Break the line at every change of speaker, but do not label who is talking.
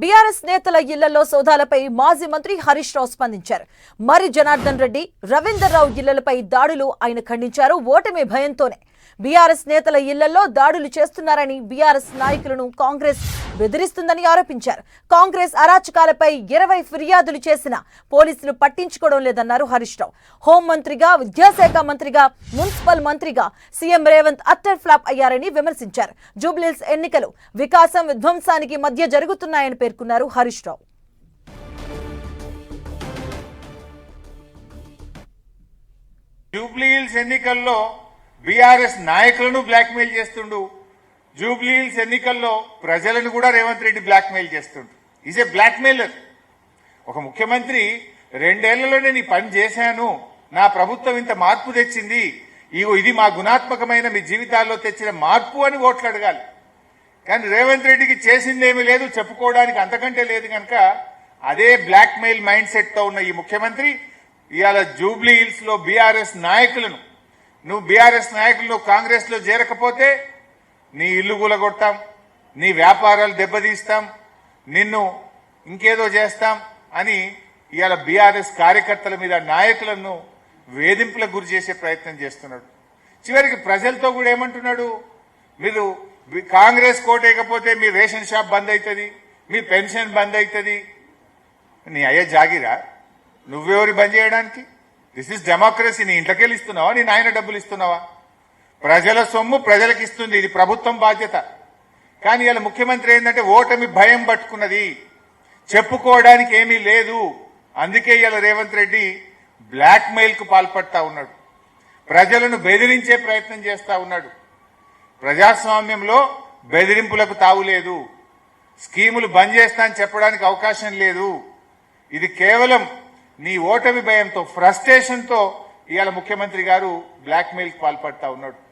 BRS నేతల ఇళ్ళలో సోదాలపై మాజీ మంత్రి హరీష్ రావు స్పందించారు. మరి జనార్దన్ రెడ్డి రవీందర్ రావు ఇళ్ళపై దాడులు ఆయన ఖండించారు ఓటమి భయంతోనే. బీఆర్ఎస్ నేతల ఇళ్ళలో దాడులు చేస్తున్నారని బీఆర్ఎస్ నాయకులను కాంగ్రెస్ బెదిరిస్తుందని ఆరోపించారు. కాంగ్రెస్ అరాచకాలపై ఇరవై ఫిర్యాదులు చేసిన పోలీసులు పట్టించుకోవడం లేదన్నారు హరీష్ రావు. హోంమంత్రిగా విద్యాశాఖ మంత్రిగా మున్సిపల్ మంత్రిగా సీఎం రేవంత్ అట్టర్ ఫ్లాప్ అయ్యారని విమర్శించారు. జూబ్లీల్స్ ఎన్నికలు వికాసం విధ్వంసానికి మధ్య జరుగుతున్నాయని పేర్కొన్నారు హరీష్ రావు.
జూబ్లీహిల్స్ ఎన్నికల్లో బీఆర్ఎస్ నాయకులను బ్లాక్మెయిల్ చేస్తుండు. జూబ్లీహిల్స్ ఎన్నికల్లో ప్రజలను కూడా రేవంత్ రెడ్డి బ్లాక్మెయిల్ చేస్తుండు. ఈజ్ ఏ బ్లాక్మెయిలర్ ఒక ముఖ్యమంత్రి రెండేళ్ళలో నేను ఈ పని చేశాను. నా ప్రభుత్వం ఇంత మార్పు తెచ్చింది. ఇగో ఇది మా గుణాత్మకమైన మీ జీవితాల్లో తెచ్చిన మార్పు అని ఓట్లు అడగాలి. కానీ రేవంత్ రెడ్డికి చేసిందేమీ లేదు చెప్పుకోవడానికి అంతకంటే లేదు కనుక అదే బ్లాక్ మెయిల్ మైండ్ సెట్తో ఉన్న ఈ ముఖ్యమంత్రి ఇవాళ జూబ్లీహిల్స్లో బీఆర్ఎస్ నాయకులను. నువ్వు బీఆర్ఎస్ నాయకులు కాంగ్రెస్లో చేరకపోతే నీ ఇల్లు కూలగొట్టాం నీ వ్యాపారాలు దెబ్బతీస్తాం నిన్ను ఇంకేదో చేస్తాం అని ఇవాళ బీఆర్ఎస్ కార్యకర్తల మీద నాయకులను వేధింపులకు గురి చేసే ప్రయత్నం చేస్తున్నాడు. చివరికి ప్రజలతో కూడా ఏమంటున్నాడు? మీరు కాంగ్రెస్ కోటేయకపోతే మీ రేషన్ షాప్ బంద్ అవుతుంది మీ పెన్షన్ బంద్ అవుతుంది నీ అయ్యే జాగిరా నువ్వెవరి బంద్ చేయడానికి? దిస్ ఇస్ డెమోక్రసీ నీ ఇంట్లోకెళ్ళి ఇస్తున్నావా? నీ నాయన డబ్బులు ఇస్తున్నావా? ప్రజల సొమ్ము ప్రజలకు ఇస్తుంది ఇది ప్రభుత్వం బాధ్యత. కానీ ఇలా ముఖ్యమంత్రి ఏంటంటే ఓటమి భయం పట్టుకున్నది. చెప్పుకోవడానికి ఏమీ లేదు. అందుకే ఇలా రేవంత్ రెడ్డి బ్లాక్ మెయిల్కు పాల్పడతా ఉన్నాడు. ప్రజలను బెదిరించే ప్రయత్నం చేస్తా ఉన్నాడు. ప్రజాస్వామ్యంలో బెదిరింపులకు తావులేదు స్కీములు బంద్ చేస్తా అని చెప్పడానికి అవకాశం లేదు. ఇది కేవలం నీ ఓటమి భయంతో ఫ్రస్ట్రేషన్తో ఇవాళ ముఖ్యమంత్రి గారు బ్లాక్ మెయిల్ పాల్పడతా ఉన్నాడు.